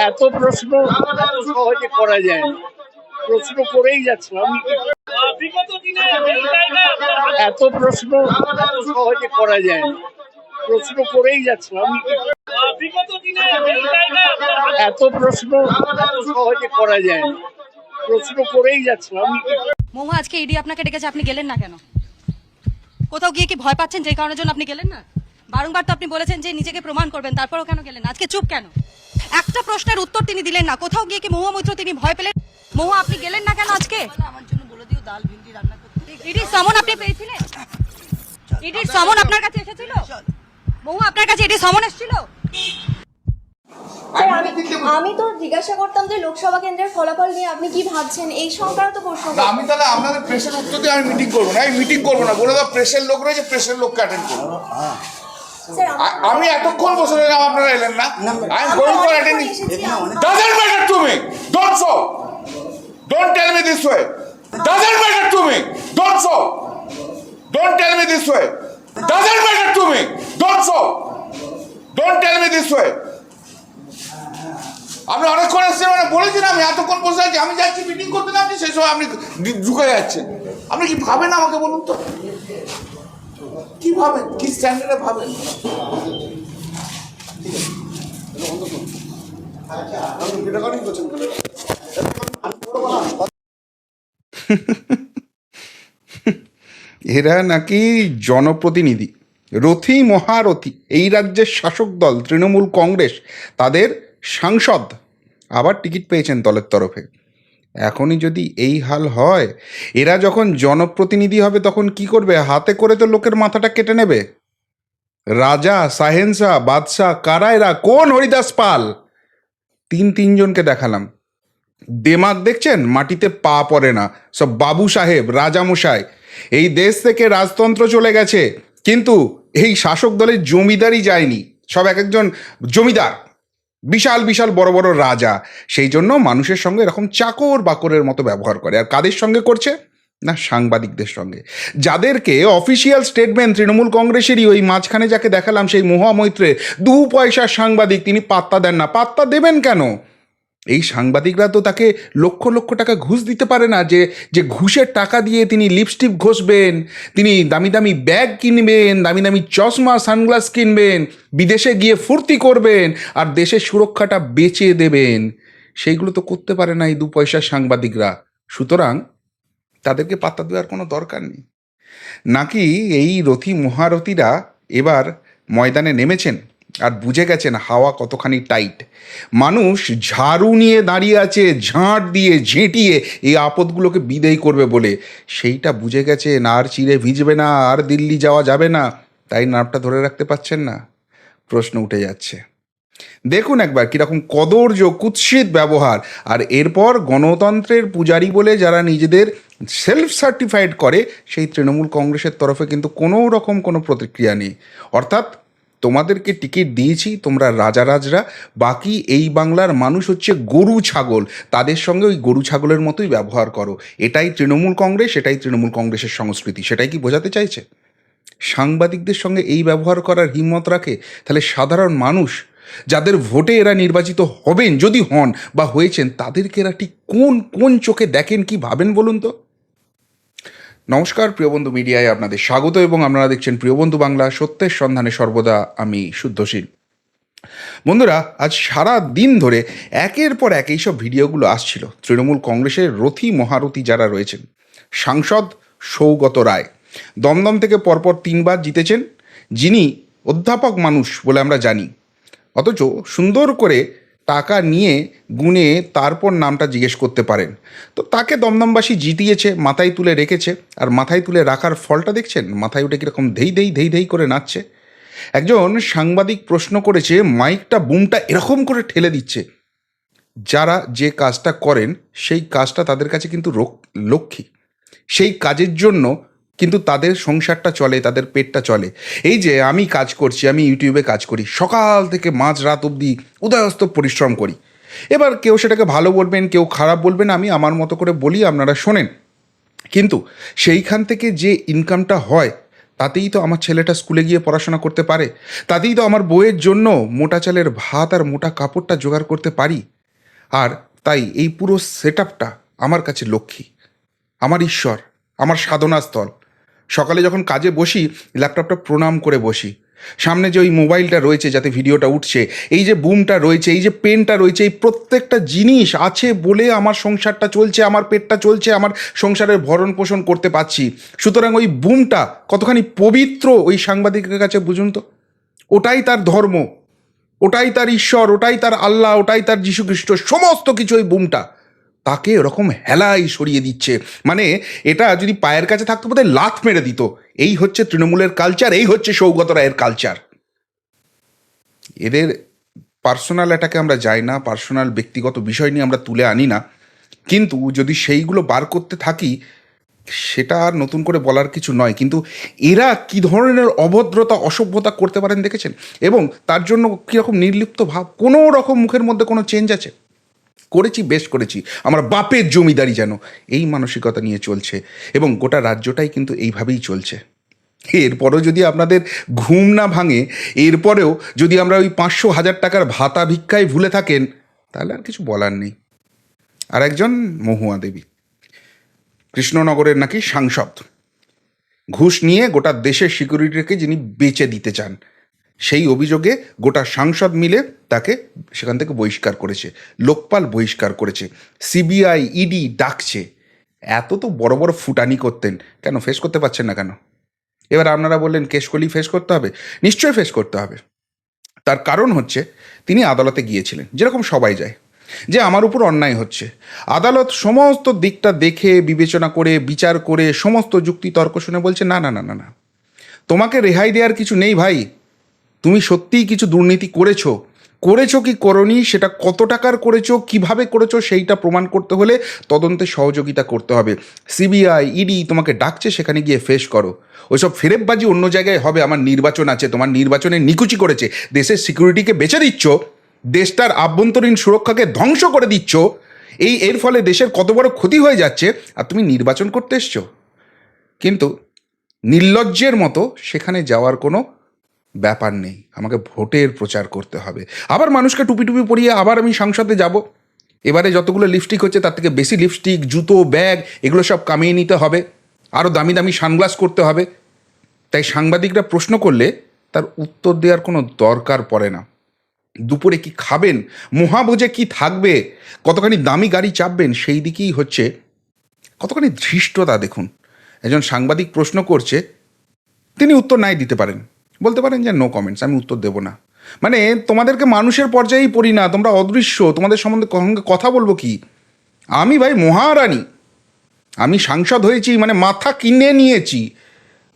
এত প্রশ্ন সহজে করা যায় প্রশ্ন করেই যাচ্ছে আমি এত প্রশ্ন সহজে করা যায় প্রশ্ন করেই যাচ্ছে আমি এত প্রশ্ন সহজে করা যায় প্রশ্ন করেই যাচ্ছে আমি কি- আজকে ইডি আপনাকে ডেকেছে, আপনি গেলেন না কেন? কোথাও গিয়ে কি ভয় পাচ্ছেন, যে কারণের জন্য আপনি গেলেন না? বারংবার তো আপনি বলেছেন যে নিজেকে প্রমাণ করবেন তারপরেও কেন গেলেন? আজকে চুপ কেন? একটা প্রশ্নের উত্তর তিনি দিলেন না কোথাও গিয়ে কি মহুয়া মৈত্র তিনি ভয় পেলেন? মহুয়া আপনি গেলেন না কেন আজকে? আমার জন্য বলে দিও ডাল ভিন্ডি রান্না করতে ইডির সমন আপনি পেয়েছিলেন? ইডির সমন আপনার কাছে এসেছিল? মহুয়া আপনার কাছে ইডির সমন এসেছিল? আমি আমি তো জিজ্ঞাসা করতাম যে লোকসভা কেন্দ্রের ফলাফল নিয়ে আপনি কি ভাবছেন? এই সংক্রান্ত প্রশ্ন আমি তাহলে আপনাদের প্রেসের উত্তর দিয়ে আমি মিটিং করব না আমি মিটিং করব না। বলে দাও প্রেসের লোক রয়েছে প্রেসের লোককে অ্যাটেন্ড করব। আমি এতক্ষণ বসে থাকলাম আপনারা এলেন না। I am going doesn't matter to me don't show tell me this way doesn't matter to me don't show tell me this way doesn't matter to me don't tell me this way আপনি অনেকক্ষণ এসেছেন মানে বলেছেন আমি এতক্ষণ বসে আছি আমি যাচ্ছি মিটিং করতে আপনি সেই সময় আপনি ঢুকে যাচ্ছেন। আপনি কি ভাবেন আমাকে বলুন তো? কি ভাবেন? কি স্ট্যান্ডার্ডে ভাবেন? এরা নাকি জনপ্রতিনিধি। রথী মহারথী, এই রাজ্যের শাসক দল, তৃণমূল কংগ্রেস, তাদের সাংসদ। আবার টিকিট পেয়েছেন দলের তরফে। এখনই যদি এই হাল হয়, এরা যখন জনপ্রতিনিধি হবে তখন কি করবে? হাতে করে তো লোকের মাথাটা কেটে নেবে। রাজা সাহেন্সা বাদশাহ কারা এরা কোন হরিদাস পাল? তিন তিনজনকে দেখালাম। দেমাগ দেখছেন? মাটিতে পা পড়ে না। সব বাবু সাহেব, রাজামশাই। এই দেশ থেকে রাজতন্ত্র চলে গেছে। কিন্তু এই শাসক দলের জমিদারই যায়নি। সব এক একজন জমিদার। বিশাল বিশাল বড় বড় রাজা। সেই জন্য মানুষের সঙ্গে এরকম চাকর বাকরের মতো ব্যবহার করে। আর কাদের সঙ্গে করছে? না, সাংবাদিকদের সঙ্গে। যাদেরকে অফিসিয়াল স্টেটমেন্ট তৃণমূল কংগ্রেসেরই ওই মাঝখানে যাকে দেখালাম, সেই মহামৈত্রে দু পয়সার সাংবাদিক, তিনি পাত্তা দেন না। পাত্তা দেবেন কেন? এই সাংবাদিকরা তো তাকে লক্ষ লক্ষ টাকা ঘুষ দিতে পারে না যে যে ঘুষের টাকা দিয়ে তিনি লিপস্টিক ঘষবেন, তিনি দামি দামি ব্যাগ কিনবেন, দামি দামি চশমা সানগ্লাস কিনবেন, বিদেশে গিয়ে ফুর্তি করবেন, আর দেশের সুরক্ষাটা বেচে দেবেন। সেইগুলো তো করতে পারে না এই দু পয়সার সাংবাদিকরা। সুতরাং তাদেরকে পাত্তা দেওয়ার কোনো দরকার নেই। নাকি এই রথী মহারথীরা এবার ময়দানে নেমেছেন? আর বুঝে গেছেন হাওয়া কতখানি টাইট। মানুষ ঝাড়ু নিয়ে দাঁড়িয়ে আছে, ঝাঁট দিয়ে ঝেঁটিয়ে এই আপদগুলোকে বিদেয় করবে বলে। সেইটা বুঝে গেছেন, আর চিড়ে ভিজবে না, আর দিল্লি যাওয়া যাবে না। তাই নামটা ধরে রাখতে পারছেন না? প্রশ্ন উঠে যাচ্ছে। দেখুন একবার কীরকম কদর্য, কুৎসিত ব্যবহার। আর এরপর গণতন্ত্রের পূজারি বলে যারা নিজেদের সেলফ সার্টিফাইড করে, সেই তৃণমূল কংগ্রেসের তরফে কিন্তু কোনো রকম কোনো প্রতিক্রিয়া নেই। অর্থাৎ তোমাদেরকে টিকিট দিয়েছি, তোমরা রাজারাজরা বাকি এই বাংলার মানুষ হচ্ছে গরু ছাগল। তাদের সঙ্গে ওই গরু ছাগলের মতোই ব্যবহার করো। এটাই তৃণমূল কংগ্রেস, এটাই তৃণমূল কংগ্রেসের সংস্কৃতি। সেটাই কি বোঝাতে চাইছে? সাংবাদিকদের সঙ্গে এই ব্যবহার করার হিম্মত রাখে তাহলে সাধারণ মানুষ, যাদের ভোটে এরা নির্বাচিত হবেন, যদি হন বা হয়েছেন, তাদেরকে এরা ঠিক কোন কোন চোখে দেখেন, কি ভাবেন বলুন তো? নমস্কার প্রিয়বন্ধু মিডিয়ায় আপনাদের স্বাগত এবং আপনারা দেখছেন প্রিয়বন্ধু বাংলা, সত্যের সন্ধানে সর্বদা আমি শুদ্ধশীল। বন্ধুরা, আজ সারা দিন ধরে একের পর এক এইসব ভিডিওগুলো আসছিল। তৃণমূল কংগ্রেসের রথী মহারথী যারা রয়েছেন, সাংসদ সৌগত রায়, দমদম থেকে পরপর তিনবার জিতেছেন, যিনি অধ্যাপক মানুষ বলে আমরা জানি। অথচ সুন্দর করে টাকা নিয়ে গুনে তারপর নামটা জিজ্ঞেস করতে পারেন। তো তাকে দমদমবাসী জিতিয়েছে, মাথায় তুলে রেখেছে। আর মাথায় তুলে রাখার ফলটা দেখছেন? মাথায় উঠে কীরকম ধেই ধেই ধেই ধেই করে নাচছে। একজন সাংবাদিক প্রশ্ন করেছে, মাইকটা, বুমটা এরকম করে ঠেলে দিচ্ছে। যারা যে কাজটা করেন, সেই কাজটা তাদের কাছে কিন্তু লক্ষ্মী। সেই কাজের জন্য কিন্তু তাদের সংসারটা চলে, তাদের পেটটা চলে। এই যে আমি কাজ করছি, আমি ইউটিউবে কাজ করি, সকাল থেকে মাঝ রাত অবধি উদয়স্ত পরিশ্রম করি। এবার কেউ সেটাকে ভালো বলবেন, কেউ খারাপ বলবেন, আমি আমার মতো করে বলি, আপনারা শোনেন। কিন্তু সেইখান থেকে যে ইনকামটা হয়, তাতেই তো আমার ছেলেটা স্কুলে গিয়ে পড়াশোনা করতে পারে, তাতেই তো আমার বইয়ের জন্য মোটা চালের ভাত আর মোটা কাপড়টা জোগাড় করতে পারি। আর তাই এই পুরো সেট আমার কাছে লক্ষ্মী, আমার ঈশ্বর, আমার সাধনাস্থল। সকালে যখন কাজে বসি, ল্যাপটপটা প্রণাম করে বসি। সামনে যে ওই মোবাইলটা রয়েছে, যাতে ভিডিওটা উঠছে, এই যে বুমটা রয়েছে, এই যে পেনটা রয়েছে, এই প্রত্যেকটা জিনিস আছে বলে আমার সংসারটা চলছে, আমার পেটটা চলছে, আমার সংসারের ভরণ পোষণ করতে পারছি। সুতরাং ওই বুমটা কতখানি পবিত্র, ওই সাংবাদিকের কাছে বুঝুন তো। ওটাই তার ধর্ম, ওটাই তার ঈশ্বর, ওটাই তার আল্লাহ, ওটাই তার যীশুখ্রিস্ট সমস্ত কিছু ওই বুমটা। তাকে এরকম হেলাই সরিয়ে দিচ্ছে। মানে এটা যদি পায়ের কাছে থাকতো বোধহয় লাথ মেরে দিত। এই হচ্ছে তৃণমূলের কালচার এই হচ্ছে সৌগত রায়ের কালচার এদের পার্সোনাল এটাকে আমরা যাই না পার্সোনাল ব্যক্তিগত বিষয় নিয়ে আমরা তুলে আনি না। কিন্তু যদি সেইগুলো বার করতে থাকি, সেটা আর নতুন করে বলার কিছু নয়। কিন্তু এরা কি ধরনের অভদ্রতা, অসভ্যতা করতে পারেন দেখেছেন? এবং তার জন্য কীরকম নির্লিপ্ত ভাব? কোনো রকম মুখের মধ্যে কোনো চেঞ্জ আছে? করেছি, বেশ করেছি। আমার বাপের জমিদারি যেন এই মানসিকতা নিয়ে চলছে এবং গোটা রাজ্যটাই কিন্তু এইভাবেই চলছে। এরপরও যদি আপনাদের ঘুম না ভাঙে, এরপরেও যদি আমরা ওই পাঁচশো হাজার টাকার ভাতা ভিক্ষায় ভুলে থাকেন, তাহলে আর কিছু বলার নেই। আর একজন মহুয়া দেবী, কৃষ্ণনগরের নাকি সাংসদ। ঘুষ নিয়ে গোটা দেশের সিকিউরিটিকে যিনি বেচে দিতে চান সেই অভিযোগে গোটা সাংসদ মিলে তাকে সেখান থেকে বহিষ্কার করেছে, লোকপাল বহিষ্কার করেছে, সিবিআই, ইডি ডাকছে। এত তো বড় বড় ফুটানি করতেন, কেন ফেস করতে পারছেন না কেন? এবার আপনারা বললেন কেস করলেই ফেস করতে হবে? নিশ্চয়ই ফেস করতে হবে। তার কারণ হচ্ছে, তিনি আদালতে গিয়েছিলেন, যেরকম সবাই যায়, যে আমার উপর অন্যায় হচ্ছে। আদালত সমস্ত দিকটা দেখে, বিবেচনা করে, বিচার করে, সমস্ত যুক্তি তর্ক শুনে বলছে, না না না না না। তোমাকে রেহাই দেওয়ার কিছু নেই ভাই তুমি সত্যিই কিছু দুর্নীতি করেছ? করেছ কি করনি? সেটা কত টাকার করেছ? কীভাবে করেছ? সেইটা প্রমাণ করতে হলে তদন্তে সহযোগিতা করতে হবে। সিবিআই, ইডি তোমাকে ডাকছে, সেখানে গিয়ে ফেস করো। ওইসব ফেরেববাজি অন্য জায়গায় হবে। আমার নির্বাচন আছে, তোমার নির্বাচনে নিকুচি করেছে। দেশের সিকিউরিটিকে বেঁচে দিচ্ছ দেশটার আভ্যন্তরীণ সুরক্ষাকে ধ্বংস করে দিচ্ছ। এই এর ফলে দেশের কত বড় ক্ষতি হয়ে যাচ্ছে, আর তুমি নির্বাচন করতে এসছো। কিন্তু নির্লজ্জের মতো সেখানে যাওয়ার কোনো ব্যাপার নেই, আমাকে ভোটের প্রচার করতে হবে। আবার মানুষকে টুপি টুপি পরিয়ে আবার আমি সংসদে যাব। এবারে যতগুলো লিপস্টিক হচ্ছে, তার থেকে বেশি লিপস্টিক জুতো, ব্যাগ, এগুলো সব কামিয়ে নিতে হবে। আরও দামি দামি সানগ্লাস করতে হবে। তাই সাংবাদিকরা প্রশ্ন করলে তার উত্তর দেওয়ার কোনো দরকার পড়ে না। দুপুরে কি খাবেন? মহাভোজে কি থাকবে? কতখানি দামি গাড়ি চাপবেন? সেই দিকেই হচ্ছে কতখানি ধৃষ্টতা, দেখুন। একজন সাংবাদিক প্রশ্ন করছে, তিনি উত্তর নাই দিতে পারেন। বলতে পারেন যে নো কমেন্টস আমি উত্তর দেবো না। মানে তোমাদেরকে মানুষের পর্যায়েই পড়ি না, তোমরা অদৃশ্য, তোমাদের সম্বন্ধে কথা বলব কি? আমি ভাই মহারানী, আমি সাংসদ হয়েছি মানে মাথা কিনে নিয়েছি,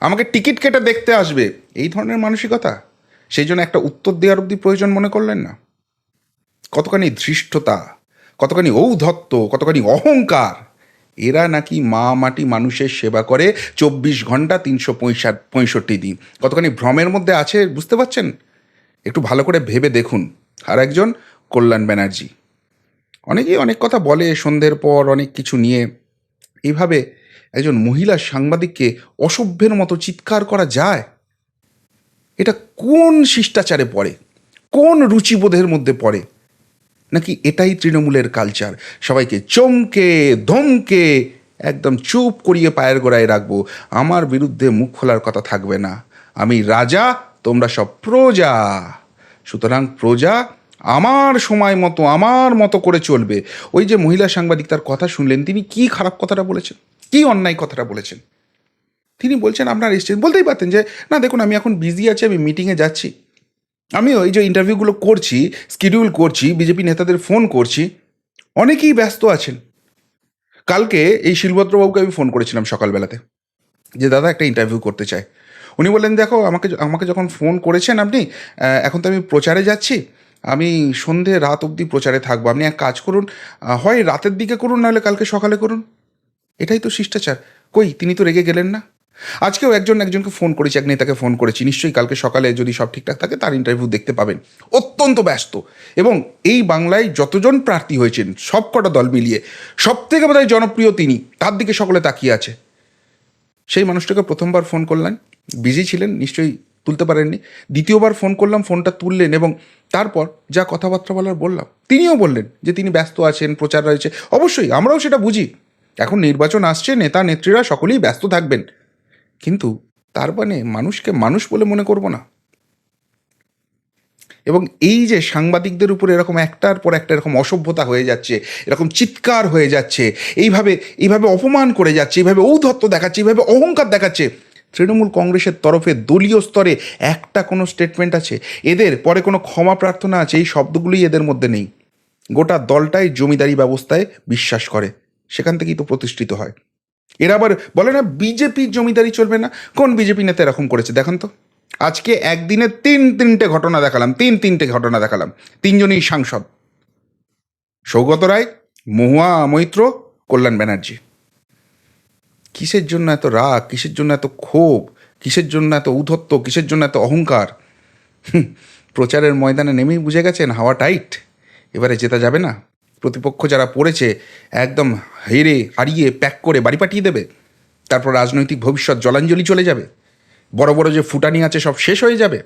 আমাকে টিকিট কেটে দেখতে আসবে, এই ধরনের মানসিকতা? সেই জন্য একটা উত্তর দেওয়ার অবধি প্রয়োজন মনে করলেন না? কতখানি ধৃষ্টতা, কতখানি ঔদ্ধত্য, কতখানি অহংকার এরা নাকি মা মাটি মানুষের সেবা করে চব্বিশ ঘণ্টা তিনশো পঁয়ষাট পঁয়ষট্টি দিন। কতখানি ভ্রমের মধ্যে আছে বুঝতে পারছেন? একটু ভালো করে ভেবে দেখুন। আর একজন কল্যাণ ব্যানার্জি। অনেকেই অনেক কথা বলে সন্ধ্যের পর অনেক কিছু নিয়ে। এইভাবে একজন মহিলা সাংবাদিককে অসভ্যের মতো চিৎকার করা যায়? এটা কোন শিষ্টাচারে পড়ে? কোন রুচিবোধের মধ্যে পড়ে? নাকি এটাই তৃণমূলের কালচার সবাইকে চমকে, ধমকে, একদম চুপ করিয়ে পায়ের গোড়ায় রাখব। আমার বিরুদ্ধে মুখ খোলার কথা থাকবে না। আমি রাজা, তোমরা সব প্রজা। সুতরাং প্রজা আমার সময় মতো, আমার মতো করে চলবে। ওই যে মহিলা সাংবাদিক তার কথা শুনলেন, তিনি কি খারাপ কথাটা বলেছেন? কি অন্যায় কথাটা বলেছেন? তিনি বলছেন, আপনার এসছেন। বলতেই পারতেন যে, না, দেখুন, আমি এখন বিজি আছি, আমি মিটিংয়ে যাচ্ছি। আমি ওই যে ইন্টারভিউগুলো করছি স্কিডিউল করছি বিজেপি নেতাদের ফোন করছি, অনেকেই ব্যস্ত আছেন। কালকে এই শিলভদ্রবাবুকে আমি ফোন করেছিলাম সকালবেলাতে, যে দাদা একটা ইন্টারভিউ করতে চাই উনি বললেন, দেখো, আমাকে আমাকে যখন ফোন করেছেন আপনি এখন তো আমি প্রচারে যাচ্ছি, আমি সন্ধে রাত অবধি প্রচারে থাকব। আপনি এক কাজ করুন হয় রাতের দিকে করুন, নাহলে কালকে সকালে করুন। এটাই তো শিষ্টাচার। কই, তিনি তো রেগে গেলেন না। আজকেও একজন একজনকে ফোন করেছি, এক নেতাকে ফোন করেছি। নিশ্চয়ই কালকে সকালে যদি সব ঠিকঠাক থাকে, তার ইন্টারভিউ দেখতে পাবেন। অত্যন্ত ব্যস্ত। এবং এই বাংলায় যতজন প্রার্থী হয়েছেন, সব কটা দল মিলিয়ে সব থেকে বোধহয় জনপ্রিয় তিনি, তার দিকে সকলে তাকিয়ে আছে। সেই মানুষটাকে প্রথমবার ফোন করলেন বিজি ছিলেন, নিশ্চয়ই তুলতে পারেননি। দ্বিতীয়বার ফোন করলাম, ফোনটা তুললেন এবং তারপর যা কথাবার্তা বলার বললাম, তিনিও বললেন যে তিনি ব্যস্ত আছেন, প্রচার রয়েছে। অবশ্যই আমরাও সেটা বুঝি। এখন নির্বাচন আসছে, নেতা, নেত্রীরা সকলেই ব্যস্ত থাকবেন। কিন্তু তার মানে মানুষকে মানুষ বলে মনে করব না। এবং এই যে সাংবাদিকদের উপরে এরকম একটার পর একটা এরকম অসভ্যতা হয়ে যাচ্ছে, এরকম চিৎকার হয়ে যাচ্ছে, এইভাবে এইভাবে অপমান করে যাচ্ছে, এইভাবে ঔদ্ধত্য দেখাচ্ছে, এইভাবে অহংকার দেখাচ্ছে, তৃণমূল কংগ্রেসের তরফে দলীয় স্তরে একটা কোনো স্টেটমেন্ট আছে? এদের পরে কোনো ক্ষমা প্রার্থনা আছে? এই শব্দগুলোই এদের মধ্যে নেই। গোটা দলটাই জমিদারি ব্যবস্থায় বিশ্বাস করে। সেখান থেকেই তো প্রতিষ্ঠিত হয়। এরা আবার বলে না বিজেপির জমিদারি চলবে না। কোন বিজেপি নেতা এরকম করেছে? দেখেন তো। আজকে একদিনে তিন, তিনটে ঘটনা দেখালাম, তিন, তিনটে ঘটনা দেখালাম। তিনজনই সাংসদ। সৌগত রায়, মহুয়া মৈত্র, কল্যাণ ব্যানার্জি। কিসের জন্য এত রাগ? কিসের জন্য এত ক্ষোভ? কিসের জন্য এত উদ্ধত্ত কিসের জন্য এত অহংকার? প্রচারের ময়দানে নেমেই বুঝে গেছেন হাওয়া টাইট। এবারে জেতা যাবে না। প্রতিপক্ষ যারা পড়েছে, একদম হেরে হারিয়ে প্যাক করে বাড়ি পাঠিয়ে দেবে। তারপর রাজনৈতিক ভবিষ্যৎ জলাঞ্জলি চলে যাবে। বড় বড় যে ফুটানি আছে সব শেষ হয়ে যাবে।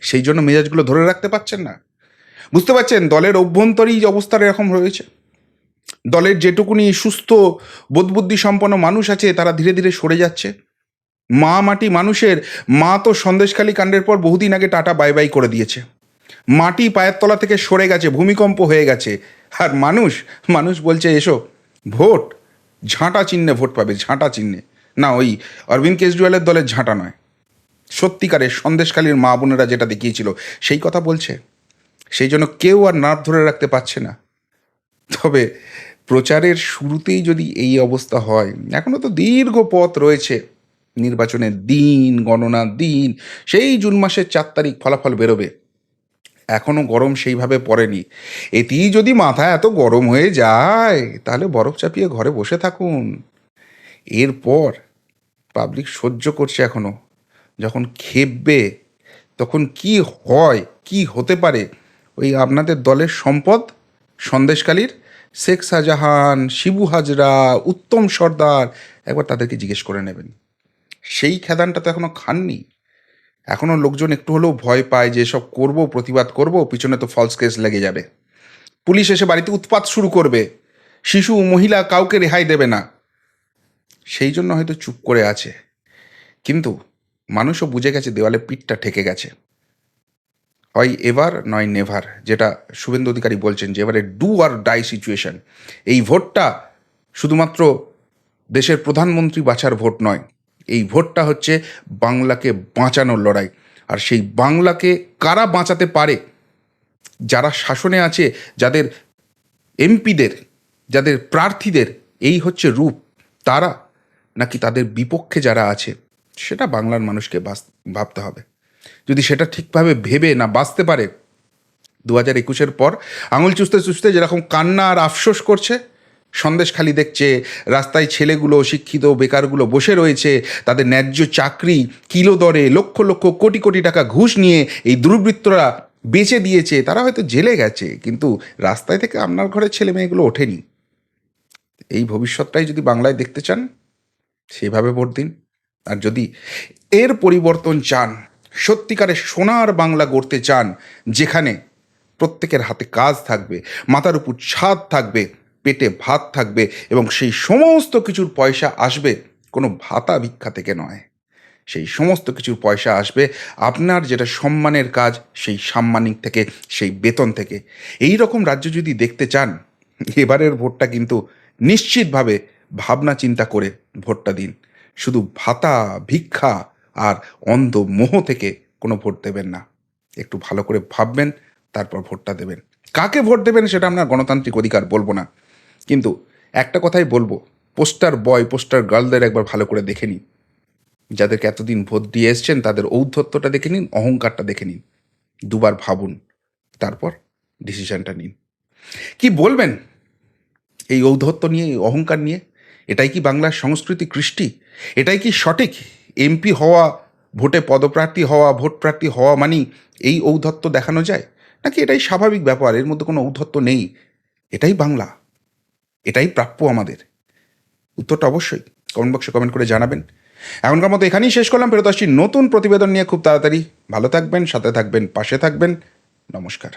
সেই জন্য মেজাজগুলো ধরে রাখতে পারছেন না। বুঝতে পারছেন? দলের অভ্যন্তরী অবস্থা এরকম রয়েছে। দলের যেটুকুনি সুস্থ, বোধবুদ্ধি সম্পন্ন মানুষ আছে, তারা ধীরে ধীরে সরে যাচ্ছে। মা মাটি মানুষের, মা তো সন্দেশখালী কাণ্ডের পর বহুদিন আগে টাটা বাই বাই করে দিয়েছে। মাটি পায়ের তলা থেকে সরে গেছে, ভূমিকম্প হয়ে গেছে। আর মানুষ মানুষ বলছে, এসো, ভোট, ঝাঁটা চিহ্নে ভোট পাবে, ঝাঁটা চিহ্নে। না, ওই অরবিন্দ কেজরিওয়ালের দলের ঝাঁটা নয়। সত্যিকারের সন্দেশখালীর মা বোনেরা যেটা দেখিয়েছিল, সেই কথা বলছে। সেই জন্য কেউ আর নার্ভ ধরে রাখতে পারছে না। তবে প্রচারের শুরুতেই যদি এই অবস্থা হয় এখনও তো দীর্ঘ পথ রয়েছে। নির্বাচনের দিন, গণনার দিন, সেই জুন মাসের চার তারিখ ফলাফল বেরোবে। এখনও গরম সেইভাবে পড়েনি। এতেই যদি মাথা এত গরম হয়ে যায়, তাহলে বরফ চাপিয়ে ঘরে বসে থাকুন। এরপর পাবলিক সহ্য করছে এখনও। যখন খেপবে, তখন কি হয়, কি হতে পারে, ওই আপনাদের দলের সম্পদ? সন্দেশকালীর শেখ শাহজাহান, শিবু হাজরা, উত্তম সর্দার, একবার তাদেরকে জিজ্ঞেস করে নেবেন। সেই খেদানটা তো এখনও খাননি। এখনও লোকজন একটু হলেও ভয় পায় যে সব করব, প্রতিবাদ করব, পিছনে তো ফলস কেস লেগে যাবে। পুলিশ এসে বাড়িতে উৎপাত শুরু করবে। শিশু, মহিলা কাউকে রেহাই দেবে না। সেই জন্য হয়তো চুপ করে আছে। কিন্তু মানুষও বুঝে গেছে দেওয়ালে পিঠটা ঠেকে গেছে। হয় এভার নয় নেভার, যেটা শুভেন্দু অধিকারী বলছেন যে এবারে ডু আর ডাই সিচুয়েশন এই ভোটটা শুধুমাত্র দেশের প্রধানমন্ত্রী বাছার ভোট নয় এই ভোটটা হচ্ছে বাংলাকে বাঁচানোর লড়াই। আর সেই বাংলাকে কারা বাঁচাতে পারে? যারা শাসনে আছে, যাদের এমপিদের, যাদের প্রার্থীদের এই হচ্ছে রূপ, তারা নাকি তাদের বিপক্ষে যারা আছে, সেটা বাংলার মানুষকে ভাবতে হবে। যদি সেটা ঠিকভাবে ভেবে না বাঁচতে পারে দু হাজার একুশের পর আঙুল চুষতে চুষতে যেরকম কান্না আর আফসোস করছে সন্দেশ খালি দেখছে, রাস্তায় ছেলেগুলো, শিক্ষিত, বেকারগুলো বসে রয়েছে, তাদের ন্যায্য চাকরি, কিলো দরে, লক্ষ লক্ষ কোটি কোটি টাকা ঘুষ নিয়ে এই দুর্বৃত্তরা বেঁচে দিয়েছে। তারা হয়তো জেলে গেছে, কিন্তু রাস্তায় থেকে আপনার ঘরের ছেলে মেয়েগুলো ওঠেনি। এই ভবিষ্যৎটাই যদি বাংলায় দেখতে চান, সেভাবে ভোট দিন। আর যদি এর পরিবর্তন চান, সত্যিকারের সোনার বাংলা গড়তে চান, যেখানে প্রত্যেকের হাতে কাজ থাকবে, মাথার উপর ছাদ থাকবে পেটে ভাত থাকবে এবং সেই সমস্ত কিছুর পয়সা আসবে কোনো ভাতা ভিক্ষা থেকে নয়। সেই সমস্ত কিছুর পয়সা আসবে আপনার যেটা সম্মানের কাজ সেই সাম্মানিক থেকে, সেই বেতন থেকে। এই রকম রাজ্য যদি দেখতে চান, এবারের ভোটটা কিন্তু নিশ্চিতভাবে ভাবনা চিন্তা করে ভোটটা দিন। শুধু ভাতা, ভিক্ষা আর অন্ধ মোহ থেকে কোনো ভোট দেবেন না। একটু ভালো করে ভাববেন, তারপর ভোটটা দেবেন। কাকে ভোট দেবেন সেটা আমরা গণতান্ত্রিক অধিকার বলব না। কিন্তু একটা কথাই বলব, পোস্টার বয়, পোস্টার গার্লদের একবার ভালো করে দেখে নিন। যাদেরকে এতদিন ভোট দিয়ে এসছেন, তাদের ঔদ্ধত্যটা দেখে নিন, অহংকারটা দেখে নিন। দুবার ভাবুন, তারপর ডিসিশনটা নিন। কি বলবেন? এই ঔদ্ধত্য নিয়ে, এই অহংকার নিয়ে? এটাই কি বাংলার সংস্কৃতি কৃষ্টি? এটাই কি সঠিক? এমপি হওয়া, ভোটে পদপ্রার্থী হওয়া ভোট প্রার্থী হওয়া মানি এই ঔদ্ধত্য দেখানো যায়? নাকি এটাই স্বাভাবিক ব্যাপার? এর মধ্যে কোনো ঔদ্ধত্য নেই? এটাই বাংলা। এটাই প্রাপ্য আমাদের। উত্তরটা অবশ্যই কমেন্ট বক্সে কমেন্ট করে জানাবেন। এখনকার মতো এখানেই শেষ করলাম। ফেরত আসছি নতুন প্রতিবেদন নিয়ে খুব তাড়াতাড়ি। ভালো থাকবেন, সাথে থাকবেন, পাশে থাকবেন। নমস্কার।